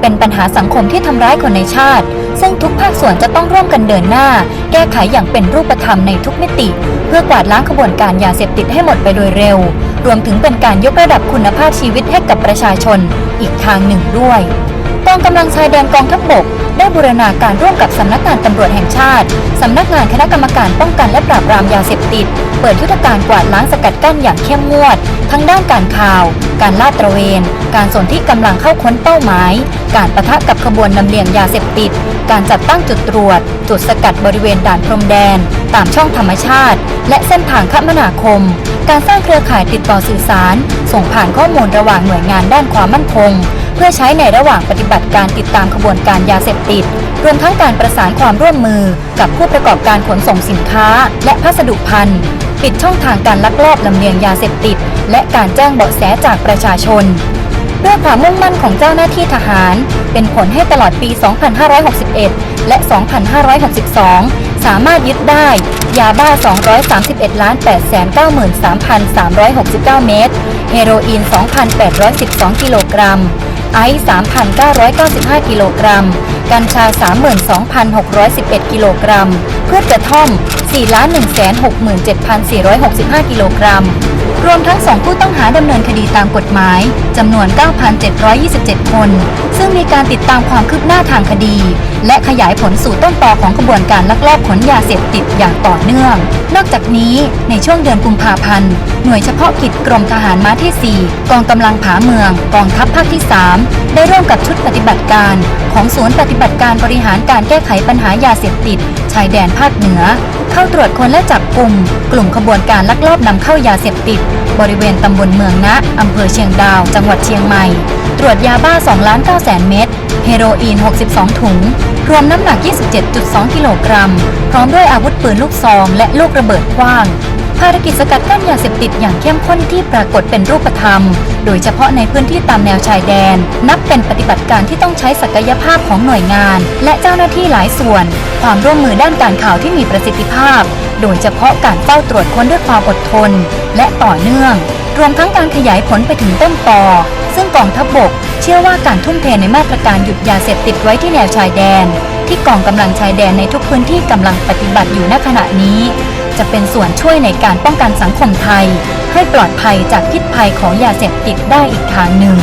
เป็นปัญหาสังคมที่ทำร้ายคนในชาติ ซึ่งทุกภาคส่วนจะต้องร่วมกันเดินหน้า แก้ไขอย่างเป็นรูปธรรมในทุกมิติ เพื่อกวาดล้างขบวนการยาเสพติดให้หมดไปโดยเร็ว รวมถึงเป็นการยกระดับคุณภาพชีวิตให้กับประชาชน อีกทางหนึ่งด้วยกองกำลังชายแดนกองทัพบกได้บูรณาการร่วมกับสำนักงานตำรวจแห่งชาติ สำนักงานคณะกรรมการป้องกันและปราบปรามยาเสพติด เปิดยุทธการกวาดล้างสกัดกั้นอย่างเข้มงวด ทั้งด้านการข่าว การลาดตระเวน การสนที่กำลังเข้าค้นเป้าหมาย การประทะกับขบวนลำเลียงยาเสพติด การจัดตั้งจุดตรวจ จุดสกัดบริเวณด่านพรมแดน ตามช่องธรรมชาติ และเส้นทางคมนาคม การสร้างเครือข่ายติดต่อสื่อสาร ส่งผ่านข้อมูลระหว่างหน่วยงานด้านความมั่นคง เพื่อใช้ในระหว่างปฏิบัติการติดตามขบวนการยาเสพติด รวมทั้งการประสานความร่วมมือกับผู้ประกอบการขนส่งสินค้า และพัสดุพันธุ์ปิดช่องทางการลักลอบลำเลียงยาเสพติด และการแจ้งเบาะแสจากประชาชนด้วยความมุ่งมั่นของเจ้าหน้าที่ทหาร เป็นผลให้ตลอดปี 2561 และ 2562 สามารถยึดได้ ยาบ้า 231ล้าน893,369 เมตร เฮโรอีน 2,812 กิโลกรัม ไอซ์ 3,995 กิโลกรัม กัญชา 32,611 กิโลกรัม พืชกระท่อม 4,167,465 กิโลกรัม รวมทั้งสองผู้ต้องหาดำเนินคดีตามกฎหมายจำนวน 9,727 คน ซึ่งมีการติดตามความคืบหน้าทางคดี และขยายผลสู่ต้นตอของกระบวนการลักลอบขนยาเสพติดอย่างต่อเนื่อง นอกจากนี้ในช่วงเดือนกุมภาพันธ์ หน่วยเฉพาะกิจกรมทหารม้าที่ 4 กองกำลังผาเมือง กองทัพภาคที่ 3 ได้ร่วมกับชุดปฏิบัติการ ของศูนย์ปฏิบัติการบริหารการแก้ไขปัญหายาเสพติด ชายแดนภาคเหนือ เข้าตรวจค้นและจับกลุ่ม กลุ่มขบวนการลักลอบนำเข้ายาเสพติด บริเวณตำบลเมืองนะอำเภอเชียงดาว จังหวัดเชียงใหม่ ตรวจยาบ้า2ล้าน9แสนเม็ดเฮโรอีน 62 ถุง รวมน้ำหนัก 27.2 กิโลกรัม พร้อมด้วยอาวุธปืนลูกซอง และลูกระเบิดขว้างภารกิจสกัดกั้นยาเสพติดอย่างเข้มข้นที่ปรากฏเป็นรูปธรรม โดยเฉพาะในพื้นที่ตามแนวชายแดน นับเป็นปฏิบัติการที่ต้องใช้ศักยภาพของหน่วยงาน และเจ้าหน้าที่หลายส่วน ความร่วมมือด้านการข่าวที่มีประสิทธิภาพ โดยเฉพาะการเฝ้าตรวจค้นด้วยความอดทน และต่อเนื่อง รวมทั้งการขยายผลไปถึงต้นตอซึ่งกองทัพบบก เชื่อว่าการทุ่มเทในมาตรการหยุดยาเสพติดไว้ที่แนวชายแดน ที่กองกำลังชายแดนในทุกพื้นที่กำลังปฏิบัติอยู่ณขณะนี้ จะเป็นส่วนช่วยในการป้องกันสังคมไทย ให้ปลอดภัยจากพิษภัยของยาเสพติดได้อีกทางหนึ่ง